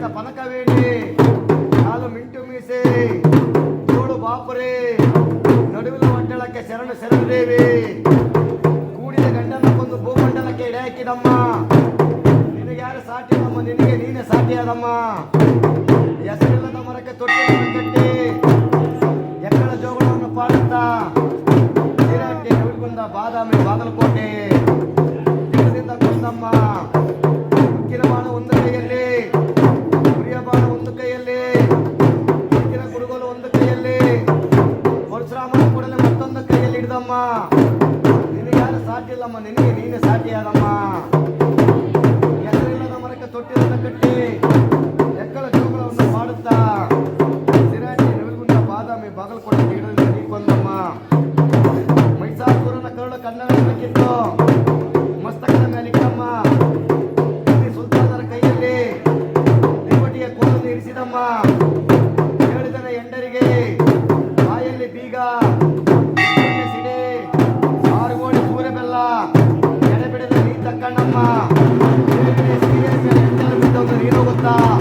ಕನಕ ಪನಕವೇಣಿ? ಕಾಲು mint ಮೀಸೆ. ತೋಳು ಬಾಪುರೆ. ನಡುವಿನ ಮಂಡಲಕ್ಕೆ ಶರಣ ಶರಣದೇವಿ. ಕೂಡಿದ ಗಂಡನ ಕೊಂದು ಭೂಮಂಡಲಕ್ಕೆ ಎಡೆ ಹಾಕಿದಮ್ಮ ನಿನಗೆ ಯಾರು ಸಾಟಿದಮ್ಮ ನಿನಗೆ ನೀನೇ ಸಾಟಿಯಾದಮ್ಮ ಹೆಸರಿಲ್ಲದ ಮರಕ್ಕೆ ತೊಟ್ಟಿಯನ್ನು ಕಟ್ಟಿ ಎಕ್ಕಳ ಜೋಗುಳವನ್ನು ಪಾಡುತ್ತಾ ನೀರಾಟಿ ನವಿಲ್ಗುಂದ ಬಾದಾಮಿ ಬಾಗಲಕೋಟೆ. ಕೊಂದಮ್ಮ. ಉಕ್ಕಿನ ಬಾಣ ಒಂದು ಕೈಯಲ್ಲಿ ಮತ್ತೊಂದು ಕೈಯಲ್ಲಿ ಹಿಡ್ದಮ್ಮ ನಿನಗೆ ಯಾರು ಸಾಟಿಲ್ಲಮ್ಮ ನಿನಗೆ ನೀನೇ ಆದಮ್ಮ. ಎಲ್ಲರಿಲ್ಲದ ಮರಕ್ಕೆ ತೊಟ್ಟಿಯನ್ನು ಕಟ್ಟಿ, ಎಕ್ಕಳ ಜೋಗಳವನ್ನು ಮಾಡುತ್ತಾ. ಸಿರಾಜಿ ನವಿಲುಗುಂದ ಬಾದಾಮಿ ಬಾಗಲಕೋಟೆ ತೀರದಿಂದ ನೀ ಬಂದಮ್ಮ. ಮೈಸಾಪುರನ ಕರುಳು ಬೇಕಿತ್ತು ಮಸ್ತಕದ ಮೇಲೆ ಇಟ್ಟಮ್ಮ. ಸುಲ್ತಾನರ ಕೈಯಲ್ಲಿ ದೇವಟಿಯ ಕೋಲನ್ನು ಇರಿಸಿದಮ್ಮ. 제가